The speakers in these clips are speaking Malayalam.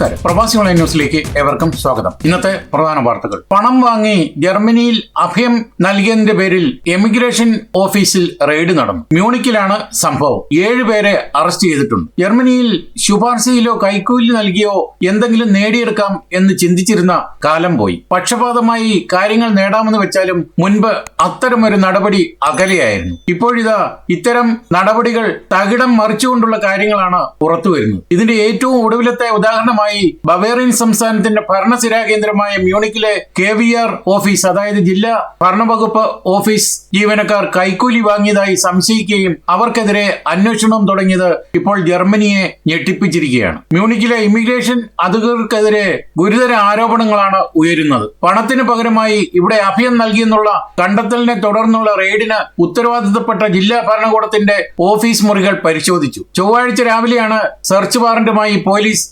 നമസ്കാരം. പ്രവാസി ഓൺലൈൻ ന്യൂസിലേക്ക് ഏവർക്കും സ്വാഗതം. ഇന്നത്തെ പ്രധാന വാർത്തകൾ. പണം വാങ്ങി ജർമ്മനിയിൽ അഭയം നൽകിയതിന്റെ പേരിൽ എമിഗ്രേഷൻ ഓഫീസിൽ റെയ്ഡ് നടന്നു. മ്യൂണിക്കിലാണ് സംഭവം. ഏഴുപേരെ അറസ്റ്റ് ചെയ്തിട്ടുണ്ട്. ജർമ്മനിയിൽ ശുപാർശയിലോ കൈക്കൂലി നൽകിയോ എന്തെങ്കിലും നേടിയെടുക്കാം എന്ന് ചിന്തിച്ചിരുന്ന കാലം പോയി. പക്ഷപാതമായി കാര്യങ്ങൾ നേടാമെന്ന് വെച്ചാലും മുൻപ് അത്തരമൊരു നടപടി അകലെയായിരുന്നു. ഇപ്പോഴിതാ ഇത്തരം നടപടികൾ തകിടം മറിച്ചുകൊണ്ടുള്ള കാര്യങ്ങളാണ് പുറത്തു വരുന്നത് ഇതിന്റെ ഏറ്റവും ഒടുവിലത്തെ ഉദാഹരണമായി ബവേറിയൻ സംസ്ഥാനത്തിന്റെ ഭരണസിരാ കേന്ദ്രമായ മ്യൂണിക്കിലെ കെ വി ആർ ഓഫീസ് അതായത് ജില്ലാ ഭരണവകുപ്പ് ഓഫീസ് ജീവനക്കാർ കൈക്കൂലി വാങ്ങിയതായി സംശയിക്കുകയും അവർക്കെതിരെ അന്വേഷണം തുടങ്ങിയത് ഇപ്പോൾ ജർമ്മനിയെ ഞെട്ടിപ്പിച്ചിരിക്കുകയാണ്. മ്യൂണിക്കിലെ ഇമിഗ്രേഷൻ അധികൃതർക്കെതിരെ ഗുരുതര ആരോപണങ്ങളാണ് ഉയരുന്നത്. പണത്തിന് പകരമായി ഇവിടെ അഭയം നൽകിയെന്നുള്ള കണ്ടെത്തലിനെ തുടർന്നുള്ള റെയ്ഡിന് ഉത്തരവാദിത്തപ്പെട്ട ജില്ലാ ഭരണകൂടത്തിന്റെ ഓഫീസ് മുറികൾ പരിശോധിച്ചു. ചൊവ്വാഴ്ച രാവിലെയാണ് സെർച്ച് വാറന്റുമായി പോലീസ്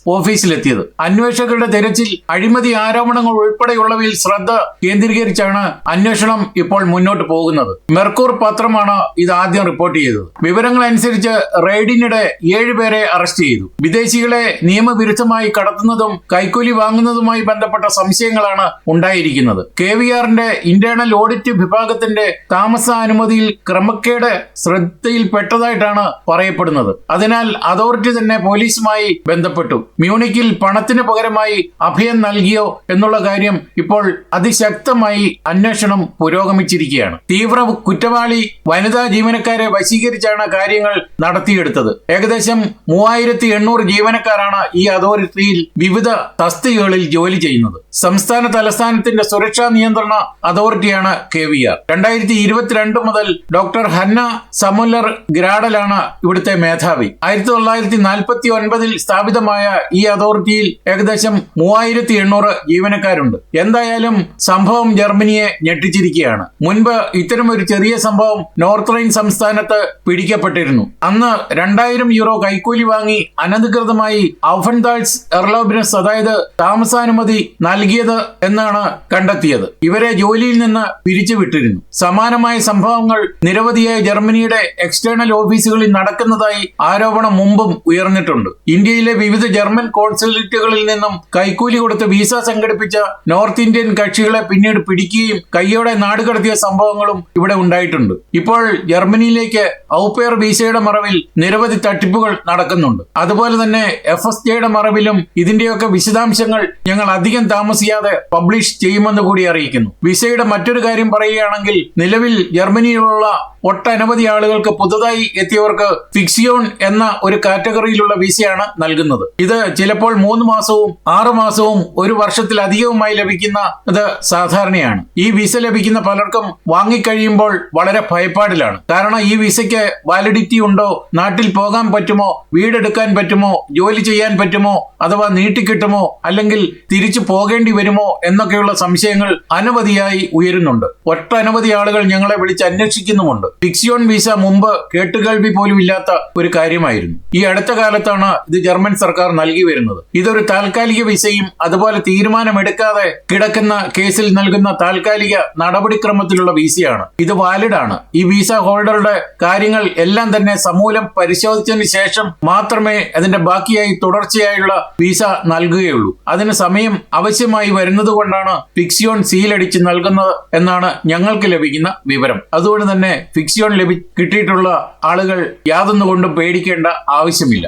ഓഫീസിലെത്തിയത് അന്വേഷകരുടെ തെരച്ചിൽ അഴിമതി ആരോപണങ്ങൾ ഉൾപ്പെടെയുള്ളവയിൽ ശ്രദ്ധ കേന്ദ്രീകരിച്ചാണ് അന്വേഷണം ഇപ്പോൾ മുന്നോട്ട് പോകുന്നത്. മെർക്കൂർ പത്രമാണ് ഇത് ആദ്യം റിപ്പോർട്ട് ചെയ്തത്. വിവരങ്ങൾ അനുസരിച്ച് റെയ്ഡിനിടെ ഏഴുപേരെ അറസ്റ്റ് ചെയ്തു. വിദേശികളെ നിയമവിരുദ്ധമായി കടത്തുന്നതും കൈക്കൂലി വാങ്ങുന്നതുമായി ബന്ധപ്പെട്ട സംശയങ്ങളാണ് ഉണ്ടായിരിക്കുന്നത്. കെ വി ആറിന്റെ ഇന്റേണൽ ഓഡിറ്റ് വിഭാഗത്തിന്റെ താമസാനുമതിയിൽ ക്രമക്കേട് ശ്രദ്ധയിൽപ്പെട്ടതായിട്ടാണ് പറയപ്പെടുന്നത്. അതിനാൽ അതോറിറ്റി തന്നെ പോലീസുമായി ബന്ധപ്പെട്ടു. മ്യൂണിക്കിൽ പണത്തിന് പകരമായി അഭയം നൽകിയോ എന്നുള്ള കാര്യം ഇപ്പോൾ അതിശക്തമായി അന്വേഷണം പുരോഗമിച്ചിരിക്കുകയാണ്. തീവ്ര കുറ്റവാളി വനിതാ ജീവനക്കാരെ വശീകരിച്ചാണ് കാര്യങ്ങൾ നടത്തിയെടുത്തത്. ഏകദേശം മൂവായിരത്തി എണ്ണൂറ് ജീവനക്കാരാണ് ഈ അതോറിറ്റിയിൽ വിവിധ തസ്തികകളിൽ ജോലി ചെയ്യുന്നത്. സംസ്ഥാന തലസ്ഥാനത്തിന്റെ സുരക്ഷാ നിയന്ത്രണ അതോറിറ്റിയാണ് കെ വി ആർ. രണ്ടായിരത്തി ഇരുപത്തിരണ്ട് മുതൽ ഡോക്ടർ ഹന്ന സമുല്ലർ ഗ്രാഡലാണ് ഇവിടുത്തെ മേധാവി. ആയിരത്തി തൊള്ളായിരത്തി നാൽപ്പത്തി ഒൻപതിൽ സ്ഥാപിതമായ ഈ അതോറിറ്റിയിൽ ഏകദേശം മൂവായിരത്തി എണ്ണൂറ് ജീവനക്കാരുണ്ട്. എന്തായാലും സംഭവം ജർമ്മനിയെ ഞെട്ടിച്ചിരിക്കുകയാണ്. മുൻപ് ഇത്തരം ഒരു ചെറിയ സംഭവം നോർത്ത് റൈൻ സംസ്ഥാനത്ത് പിടിക്കപ്പെട്ടിരുന്നു. അന്ന് രണ്ടായിരം യൂറോ കൈക്കൂലി വാങ്ങി അനധികൃതമായി ഔഫൻതാൾസ് എർലോബിനസ് അതായത് താമസാനുമതി നൽകിയത് എന്നാണ് കണ്ടെത്തിയത്. ഇവരെ ജോലിയിൽ നിന്ന് പിരിച്ചുവിട്ടിരുന്നു. സമാനമായ സംഭവങ്ങൾ നിരവധിയായ ജർമ്മനിയുടെ എക്സ്റ്റേണൽ ഓഫീസുകളിൽ നടക്കുന്നതായി ആരോപണം മുമ്പും ഉയർന്നിട്ടുണ്ട്. ഇന്ത്യയിലെ വിവിധ ജർമ്മൻ കോൺസുലേറ്റുകളിൽ നിന്നും കൈക്കൂലി കൊടുത്ത് വിസ സംഘടിപ്പിച്ച നോർത്ത് ഇന്ത്യൻ കക്ഷികളെ പിന്നീട് പിടിക്കുകയും കയ്യോടെ നാടുകടത്തിയ സംഭവങ്ങളും ഇവിടെ ഉണ്ടായിട്ടുണ്ട്. ഇപ്പോൾ ജർമ്മനിയിലേക്ക് ഔപ്പയർ വിസയുടെ മറവിൽ നിരവധി തട്ടിപ്പുകൾ നടക്കുന്നുണ്ട്. അതുപോലെ തന്നെ എഫ് എസ് ജെയുടെ മറവിലും ഇതിന്റെയൊക്കെ വിശദാംശങ്ങൾ ഞങ്ങൾ അധികം താമസിയാതെ പബ്ലിഷ് ചെയ്യുമെന്ന് കൂടി അറിയിക്കുന്നു. വിസയുടെ മറ്റൊരു കാര്യം പറയുകയാണെങ്കിൽ നിലവിൽ ജർമ്മനിയിലുള്ള ഒട്ടനവധി ആളുകൾക്ക് പുതുതായി എത്തിയവർക്ക് ഫിക്സിയോൺ എന്ന ഒരു കാറ്റഗറിയിലുള്ള വിസയാണ് നൽകുന്നത്. ഇത് ചിലപ്പോൾ മൂന്ന് മാസവും ആറു മാസവും ഒരു വർഷത്തിലധികവുമായി ലഭിക്കുന്ന ഇത് സാധാരണയാണ്. ഈ വിസ ലഭിക്കുന്ന പലർക്കും വാങ്ങിക്കഴിയുമ്പോൾ വളരെ ഭയപ്പാടിലാണ്. കാരണം ഈ വിസയ്ക്ക് വാലിഡിറ്റി ഉണ്ടോ? നാട്ടിൽ പോകാൻ പറ്റുമോ? വീടെടുക്കാൻ പറ്റുമോ? ജോലി ചെയ്യാൻ പറ്റുമോ? അഥവാ നീട്ടിക്കിട്ടുമോ? അല്ലെങ്കിൽ തിരിച്ചു പോകേണ്ടി വരുമോ? എന്നൊക്കെയുള്ള സംശയങ്ങൾ അനവധിയായി ഉയരുന്നുണ്ട്. ഒട്ടനവധി ആളുകൾ ഞങ്ങളെ വിളിച്ച് അന്വേഷിക്കുന്നുമുണ്ട്. ഫിക്സിയോൺ വിസ മുമ്പ് കേട്ടുകേൾവി പോലും ഇല്ലാത്ത ഒരു കാര്യമായിരുന്നു. ഈ അടുത്ത കാലത്താണ് ഇത് ജർമ്മൻ സർക്കാർ നൽകി വരുന്നത്. ഇതൊരു താൽക്കാലിക വിസയും അതുപോലെ തീരുമാനമെടുക്കാതെ കിടക്കുന്ന കേസിൽ നൽകുന്ന താൽക്കാലിക നടപടിക്രമത്തിലുള്ള വിസയാണ്. ഇത് വാലിഡ് ആണ്. ഈ വിസ ഹോൾഡറുടെ കാര്യങ്ങൾ എല്ലാം തന്നെ സമൂലം പരിശോധിച്ചതിന് ശേഷം മാത്രമേ അതിന്റെ ബാക്കിയായി തുടർച്ചയായുള്ള വിസ നൽകുകയുള്ളൂ. അതിന് സമയം ആവശ്യമായി വരുന്നത് കൊണ്ടാണ് ഫിക്സിയോൺ സീലടിച്ച് നൽകുന്നത് എന്നാണ് ഞങ്ങൾക്ക് ലഭിക്കുന്ന വിവരം. അതുകൊണ്ട് തന്നെ ഫിക്സിയോൺ ലഭി കിട്ടിയിട്ടുള്ള ആളുകൾ യാതൊന്നുകൊണ്ടും പേടിക്കേണ്ട ആവശ്യമില്ല.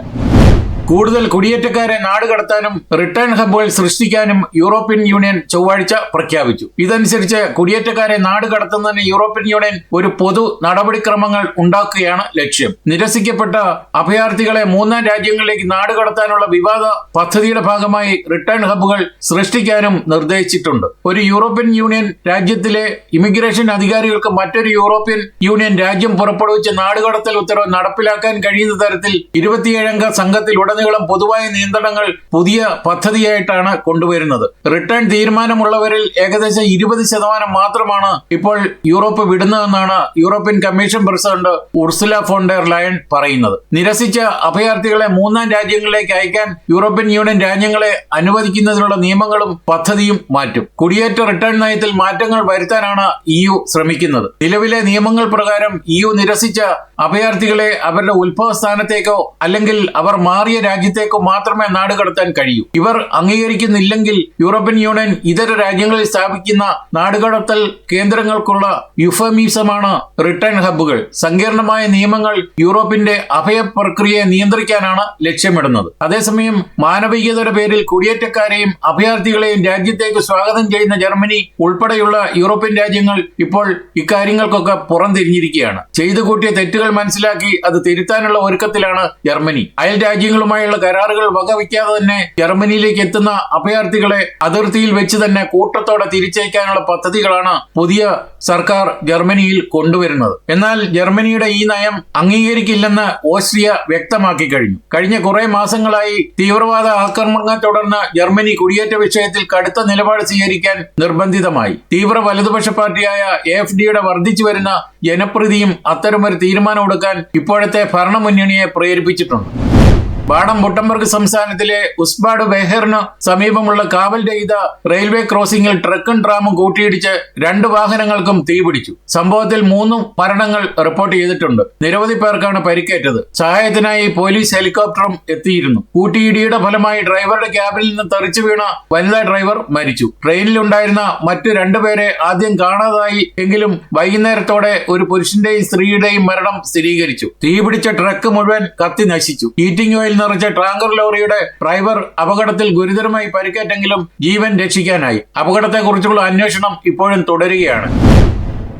കൂടുതൽ കുടിയേറ്റക്കാരെ നാടുകടത്താനും റിട്ടേൺ ഹബ്ബുകൾ സൃഷ്ടിക്കാനും യൂറോപ്യൻ യൂണിയൻ ചൊവ്വാഴ്ച പ്രഖ്യാപിച്ചു. ഇതനുസരിച്ച് കുടിയേറ്റക്കാരെ നാടുകടത്തുന്നതിന് യൂറോപ്യൻ യൂണിയൻ ഒരു പൊതു നടപടിക്രമങ്ങൾ ഉണ്ടാക്കുകയാണ് ലക്ഷ്യം. നിരസിക്കപ്പെട്ട അഭയാർത്ഥികളെ മൂന്നാം രാജ്യങ്ങളിലേക്ക് നാടുകടത്താനുള്ള വിവാദ പദ്ധതിയുടെ ഭാഗമായി റിട്ടേൺ ഹബ്ബുകൾ സൃഷ്ടിക്കാനും നിർദ്ദേശിച്ചിട്ടുണ്ട്. ഒരു യൂറോപ്യൻ യൂണിയൻ രാജ്യത്തിലെ ഇമിഗ്രേഷൻ അധികാരികൾക്ക് മറ്റൊരു യൂറോപ്യൻ യൂണിയൻ രാജ്യം പുറപ്പെടുവിച്ച നാടുകടത്തൽ ഉത്തരവ് നടപ്പിലാക്കാൻ കഴിയുന്ന തരത്തിൽ ഇരുപത്തിയേഴംഗ സംഘത്തിൽ ഉടനീളം പൊതുവായ നിയന്ത്രണങ്ങൾ പുതിയ പദ്ധതിയായിട്ടാണ് കൊണ്ടുവരുന്നത്. റിട്ടേൺ തീരുമാനമുള്ളവരിൽ ഏകദേശം ഇരുപത് ശതമാനം മാത്രമാണ് ഇപ്പോൾ Europe വിടുന്നതെന്നാണ് European Commission President Ursula von der Leyen പറയുന്നത്. നിരസിച്ച അഭയാർത്ഥികളെ മൂന്നാം രാജ്യങ്ങളിലേക്ക് അയക്കാൻ യൂറോപ്യൻ യൂണിയൻ രാജ്യങ്ങളെ അനുവദിക്കുന്നതിനുള്ള നിയമങ്ങളും പദ്ധതിയും മാറ്റും. കുടിയേറ്റ റിട്ടേൺ നയത്തിൽ മാറ്റങ്ങൾ വരുത്താനാണ് ഇ യു ശ്രമിക്കുന്നത്. നിലവിലെ നിയമങ്ങൾ പ്രകാരം ഇ യു നിരസിച്ച അഭയാർത്ഥികളെ അവരുടെ ഉത്ഭവസ്ഥാനത്തേക്കോ അല്ലെങ്കിൽ അവർ മാറിയ രാജ്യത്തേക്ക് മാത്രമേ നാട് കടത്താൻ കഴിയൂ. ഇവർ അംഗീകരിക്കുന്നില്ലെങ്കിൽ യൂറോപ്യൻ യൂണിയൻ ഇതര രാജ്യങ്ങളിൽ സ്ഥാപിക്കുന്ന നാടുകടത്തൽ കേന്ദ്രങ്ങൾക്കുള്ള യുഫമീസമാണ് റിട്ടേൺ ഹബ്ബുകൾ. സങ്കീർണമായ നിയമങ്ങൾ യൂറോപ്പിന്റെ അഭയ പ്രക്രിയയെ നിയന്ത്രിക്കാനാണ് ലക്ഷ്യമിടുന്നത്. അതേസമയം മാനവികതയുടെ പേരിൽ കുടിയേറ്റക്കാരെയും അഭയാർത്ഥികളെയും രാജ്യത്തേക്ക് സ്വാഗതം ചെയ്യുന്ന ജർമ്മനി ഉൾപ്പെടെയുള്ള യൂറോപ്യൻ രാജ്യങ്ങൾ ഇപ്പോൾ ഇക്കാര്യങ്ങൾക്കൊക്കെ പുറംതിരിഞ്ഞിരിക്കുകയാണ്. ചെയ്തു കൂട്ടിയ തെറ്റുകൾ മനസ്സിലാക്കി അത് തിരുത്താനുള്ള ഒരുക്കത്തിലാണ് ജർമ്മനി. അയൽ രാജ്യങ്ങളുമായുള്ള കരാറുകൾ വകവയ്ക്കാതെ തന്നെ ജർമ്മനിയിലേക്ക് എത്തുന്ന അഭയാർത്ഥികളെ അതിർത്തിയിൽ വെച്ച് തന്നെ കൂട്ടത്തോടെ തിരിച്ചയക്കാനുള്ള പദ്ധതികളാണ് പുതിയ സർക്കാർ ജർമ്മനിയിൽ കൊണ്ടുവരുന്നത്. എന്നാൽ ജർമ്മനിയുടെ ഈ നയം അംഗീകരിക്കില്ലെന്ന് ഓസ്ട്രിയ വ്യക്തമാക്കി കഴിഞ്ഞു. കഴിഞ്ഞ കുറെ മാസങ്ങളായി തീവ്രവാദ ആക്രമണങ്ങൾ തുടർന്ന് ജർമ്മനി കുടിയേറ്റ വിഷയത്തിൽ കടുത്ത നിലപാട് സ്വീകരിക്കാൻ നിർബന്ധിതമായി. തീവ്ര വലതുപക്ഷ പാർട്ടിയായ എഫ് ഡിയുടെ വർദ്ധിച്ചു വരുന്ന ജനപ്രീതിയും അത്തരമൊരു തീരുമാനമെടുക്കാൻ ഇപ്പോഴത്തെ ഭരണമുന്നണിയെ പ്രേരിപ്പിച്ചിട്ടുണ്ട്. ബാഡം ബുട്ടംബർഗ് സംസ്ഥാനത്തിലെ ഉസ്ബാഡ് ബെഹറിന് സമീപമുള്ള കാവൽ രഹിത റെയിൽവേ ക്രോസിംഗിൽ ട്രക്കും ട്രാമും കൂട്ടിയിടിച്ച് രണ്ട് വാഹനങ്ങൾക്കും തീപിടിച്ചു. സംഭവത്തിൽ മൂന്ന് മരണങ്ങൾ റിപ്പോർട്ട് ചെയ്തിട്ടുണ്ട്. നിരവധി പേർക്കാണ് പരിക്കേറ്റത്. സഹായത്തിനായി പോലീസ് ഹെലികോപ്റ്ററും എത്തിയിരുന്നു. കൂട്ടിയിടിയുടെ ഫലമായി ഡ്രൈവറുടെ ക്യാബിൽ നിന്ന് തെറിച്ചു വീണ വനിതാ ഡ്രൈവർ മരിച്ചു. ട്രെയിനിലുണ്ടായിരുന്ന മറ്റു രണ്ടുപേരെ ആദ്യം കാണാതായി എങ്കിലും വൈകുന്നേരത്തോടെ ഒരു പുരുഷന്റെയും സ്ത്രീയുടെയും മരണം സ്ഥിരീകരിച്ചു. തീപിടിച്ച ട്രക്ക് മുഴുവൻ കത്തി നശിച്ചു. ഹീറ്റിംഗ് ഓയിൽ നിറച്ച ടാങ്കർ ലോറിയുടെ ഡ്രൈവർ അപകടത്തിൽ ഗുരുതരമായി പരിക്കേറ്റെങ്കിലും ജീവൻ രക്ഷിക്കാനായി. അപകടത്തെക്കുറിച്ചുള്ള അന്വേഷണം ഇപ്പോഴും തുടരുകയാണ്.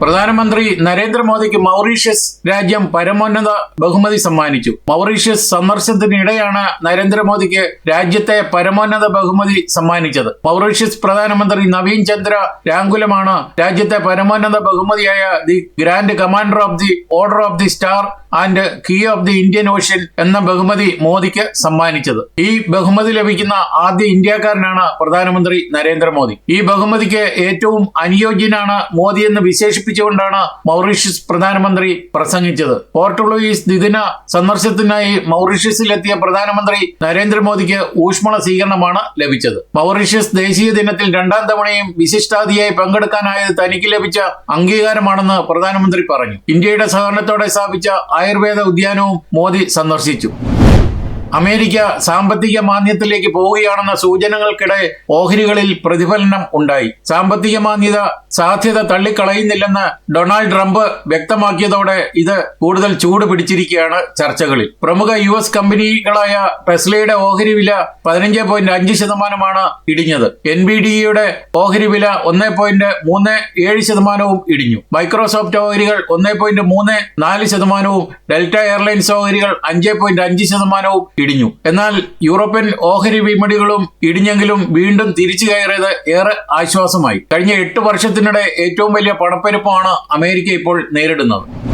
പ്രധാനമന്ത്രി നരേന്ദ്രമോദിക്ക് മൗറീഷ്യസ് രാജ്യം പരമോന്നത ബഹുമതി സമ്മാനിച്ചു. മൗറീഷ്യസ് സന്ദർശനത്തിനിടെയാണ് നരേന്ദ്രമോദിക്ക് രാജ്യത്തെ പരമോന്നത ബഹുമതി സമ്മാനിച്ചത്. മൗറീഷ്യസ് പ്രധാനമന്ത്രി നവീൻ ചന്ദ്ര രാങ്കുലമാണ് രാജ്യത്തെ പരമോന്നത ബഹുമതിയായ the Grand Commander of the Order of the Star and Key of the Indian Ocean എന്ന ബഹുമതി മോദിക്ക് സമ്മാനിച്ചത്. ഈ ബഹുമതി ലഭിക്കുന്ന ആദ്യ ഇന്ത്യക്കാരനാണ് പ്രധാനമന്ത്രി നരേന്ദ്രമോദി. ഈ ബഹുമതിക്ക് ഏറ്റവും അനുയോജ്യനാണ് മോദി എന്ന് വിശേഷിപ്പിച്ചുകൊണ്ടാണ് മൗറീഷ്യസ് പ്രധാനമന്ത്രി പ്രസംഗിച്ചത്. പോർട്ട് ലൂയിസ് ദ്വിദിന സന്ദർശനത്തിനായി മൗറീഷ്യസിലെത്തിയ പ്രധാനമന്ത്രി നരേന്ദ്രമോദിക്ക് ഊഷ്മള സ്വീകരണമാണ് ലഭിച്ചത്. മൗറീഷ്യസ് ദേശീയ ദിനത്തിൽ രണ്ടാം തവണയും വിശിഷ്ടാതിയായി പങ്കെടുക്കാനായത് തനിക്ക് ലഭിച്ച അംഗീകാരമാണെന്ന് പ്രധാനമന്ത്രി പറഞ്ഞു. ഇന്ത്യയുടെ സഹകരണത്തോടെ സ്ഥാപിച്ച ആയുർവേദ ഉദ്യാനവും മോദി സന്ദർശിച്ചു. അമേരിക്ക സാമ്പത്തിക മാന്ദ്യത്തിലേക്ക് പോവുകയാണെന്ന സൂചനകൾക്കിടെ ഓഹരികളിൽ പ്രതിഫലനം ഉണ്ടായി. സാമ്പത്തിക മാന്ദ്യത സാധ്യത തള്ളിക്കളയുന്നില്ലെന്ന് ഡൊണാൾഡ് ട്രംപ് വ്യക്തമാക്കിയതോടെ ഇത് കൂടുതൽ ചൂട് പിടിച്ചിരിക്കുകയാണ് ചർച്ചകളിൽ. പ്രമുഖ യു എസ് കമ്പനികളായ ടെസ്ലയുടെ ഓഹരി വില പതിനഞ്ച് പോയിന്റ് അഞ്ച് ശതമാനമാണ് ഇടിഞ്ഞത്. എൻ ബി ഡി യുടെ ഓഹരി വില ഒന്ന് പോയിന്റ് മൂന്ന് ഏഴ് ശതമാനവും ഇടിഞ്ഞു. മൈക്രോസോഫ്റ്റ് ഓഹരികൾ ഒന്ന് പോയിന്റ് മൂന്ന് നാല് ശതമാനവും ഡെൽറ്റ എയർലൈൻസ് ഓഹരികൾ അഞ്ച് പോയിന്റ് അഞ്ച് ശതമാനവും ഇടിഞ്ഞു. എന്നാൽ യൂറോപ്യൻ ഓഹരി വിപണികളും ഇടിഞ്ഞെങ്കിലും വീണ്ടും തിരിച്ചു കയറിയത് ഏറെ ആശ്വാസമായി. കഴിഞ്ഞ എട്ട് വർഷത്തിനിടെ ഏറ്റവും വലിയ പണപ്പെരുപ്പമാണ് അമേരിക്ക ഇപ്പോൾ നേരിടുന്നത്.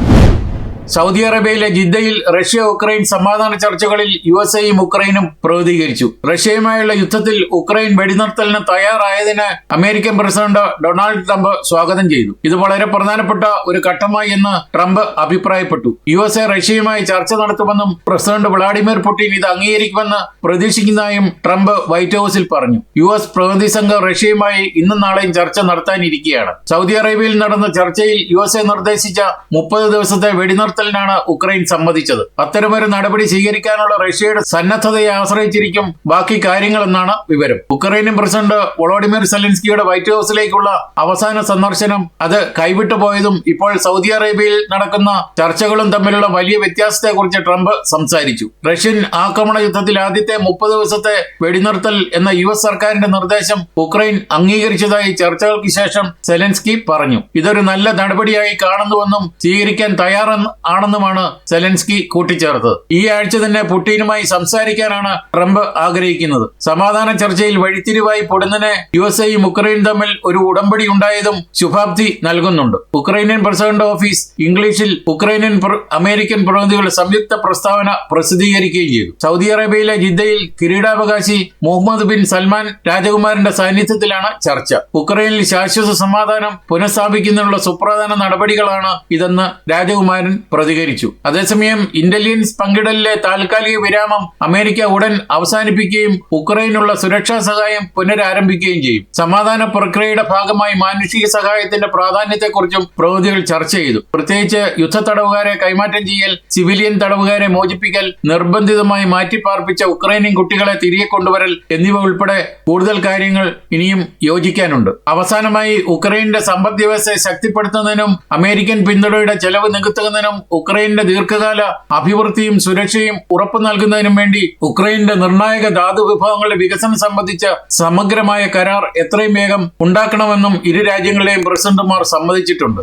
സൗദി അറേബ്യയിലെ ജിദ്ദയിൽ റഷ്യ ഉക്രൈൻ സമാധാന ചർച്ചകളിൽ യു എസ് എയും ഉക്രൈനും പ്രതികരിച്ചു. റഷ്യയുമായുള്ള യുദ്ധത്തിൽ ഉക്രൈൻ വെടിനിർത്തലിന് തയ്യാറായതിന് അമേരിക്കൻ പ്രസിഡന്റ് ഡൊണാൾഡ് ട്രംപ് സ്വാഗതം ചെയ്തു. ഇത് വളരെ പ്രധാനപ്പെട്ട ഒരു ഘട്ടമായി എന്ന് ട്രംപ് അഭിപ്രായപ്പെട്ടു. യു എസ് എ റഷ്യയുമായി ചർച്ച നടത്തുമെന്നും പ്രസിഡന്റ് വ്ളാഡിമിർ പുടിൻ ഇത് അംഗീകരിക്കുമെന്ന് പ്രതീക്ഷിക്കുന്നതായും ട്രംപ് വൈറ്റ് ഹൌസിൽ പറഞ്ഞു. യു എസ് പ്രതിനിധി സംഘം റഷ്യയുമായി ഇന്നും നാളെയും ചർച്ച നടത്താനിരിക്കുകയാണ് സൗദി അറേബ്യയിൽ നടന്ന ചർച്ചയിൽ യു എസ് എ നിർദ്ദേശിച്ച മുപ്പത് ദിവസത്തെ വെടിനിർത്തലിനാണ് ഉക്രൈൻ സമ്മതിച്ചത്. അത്തരമൊരു നടപടി സ്വീകരിക്കാനുള്ള റഷ്യയുടെ സന്നദ്ധതയെ ആശ്രയിച്ചിരിക്കും ബാക്കി കാര്യങ്ങളെന്നാണ് വിവരം. ഉക്രൈനിയൻ പ്രസിഡന്റ് വളോഡിമിർ സെലൻസ്കിയുടെ വൈറ്റ് ഹൌസിലേക്കുള്ള അവസാന സന്ദർശനം അത് കൈവിട്ടു പോയതും ഇപ്പോൾ സൗദി അറേബ്യയിൽ നടക്കുന്ന ചർച്ചകളും തമ്മിലുള്ള വലിയ വ്യത്യാസത്തെക്കുറിച്ച് ട്രംപ് സംസാരിച്ചു. റഷ്യൻ ആക്രമണ യുദ്ധത്തിൽ ആദ്യത്തെ മുപ്പത് ദിവസത്തെ വെടിനിർത്തൽ എന്ന യു എസ് സർക്കാരിന്റെ നിർദ്ദേശം ഉക്രൈൻ അംഗീകരിച്ചതായി ചർച്ചകൾക്ക് ശേഷം സെലൻസ്കി പറഞ്ഞു. ഇതൊരു നല്ല നടപടിയായി കാണുന്നുവെന്നും സ്വീകരിക്കാൻ തയ്യാറെന്ന് ആണെന്നുമാണ് സെലൻസ്കി കൂട്ടിച്ചേർത്തത്. ഈ ആഴ്ച തന്നെ പുടിനുമായി സംസാരിക്കാനാണ് ട്രംപ് ആഗ്രഹിക്കുന്നത്. സമാധാന ചർച്ചയിൽ വഴിത്തിരിവായി പൊടുന്നനെ യു എസ് എയും ഉക്രൈൻ തമ്മിൽ ഒരു ഉടമ്പടി ഉണ്ടായതും ശുഭാപ്തി നൽകുന്നുണ്ട്. ഉക്രൈനിയൻ പ്രസിഡന്റ് ഓഫീസ് ഇംഗ്ലീഷിൽ ഉക്രൈനിയൻ അമേരിക്കൻ പ്രതിനിധികളുടെ സംയുക്ത പ്രസ്താവന പ്രസിദ്ധീകരിക്കുകയും ചെയ്തു. സൗദി അറേബ്യയിലെ ജിദ്ദയിൽ കിരീടാവകാശി മുഹമ്മദ് ബിൻ സൽമാൻ രാജകുമാരന്റെ സാന്നിധ്യത്തിലാണ് ചർച്ച. ഉക്രൈനിൽ ശാശ്വത സമാധാനം പുനഃസ്ഥാപിക്കുന്നതിനുള്ള സുപ്രധാന നടപടികളാണ് ഇതെന്ന് രാജകുമാരൻ പ്രതികരിച്ചു. അതേസമയം ഇന്റലിജൻസ് പങ്കിടലിലെ താൽക്കാലിക വിരാമം അമേരിക്ക ഉടൻ അവസാനിപ്പിക്കുകയും ഉക്രൈനുള്ള സുരക്ഷാ സഹായം പുനരാരംഭിക്കുകയും ചെയ്യും. സമാധാന പ്രക്രിയയുടെ ഭാഗമായി മാനുഷിക സഹായത്തിന്റെ പ്രാധാന്യത്തെക്കുറിച്ചും പ്രതിനിധികൾ ചർച്ച ചെയ്തു. പ്രത്യേകിച്ച് യുദ്ധ തടവുകാരെ കൈമാറ്റം ചെയ്യൽ സിവിലിയൻ തടവുകാരെ മോചിപ്പിക്കൽ നിർബന്ധിതമായി മാറ്റിപ്പാർപ്പിച്ച ഉക്രൈനിയൻ കുട്ടികളെ തിരികെ കൊണ്ടുവരൽ എന്നിവ ഉൾപ്പെടെ കൂടുതൽ കാര്യങ്ങൾ ഇനിയും യോജിക്കാനുണ്ട്. അവസാനമായി ഉക്രൈന്റെ സമ്പദ് വ്യവസ്ഥയെ ശക്തിപ്പെടുത്തുന്നതിനും അമേരിക്കൻ പിന്തുണയുടെ ചെലവ് നികത്തുന്നതിനും ഉക്രൈന്റെ ദീർഘകാല അഭിവൃദ്ധിയും സുരക്ഷയും ഉറപ്പു നൽകുന്നതിനും വേണ്ടി ഉക്രൈന്റെ നിർണായക ധാതു വിഭവങ്ങളുടെ വികസനം സംബന്ധിച്ച സമഗ്രമായ കരാർ എത്രയും വേഗം ഉണ്ടാക്കണമെന്നും ഇരു രാജ്യങ്ങളിലെയും പ്രസിഡന്റുമാർ സമ്മതിച്ചിട്ടുണ്ട്.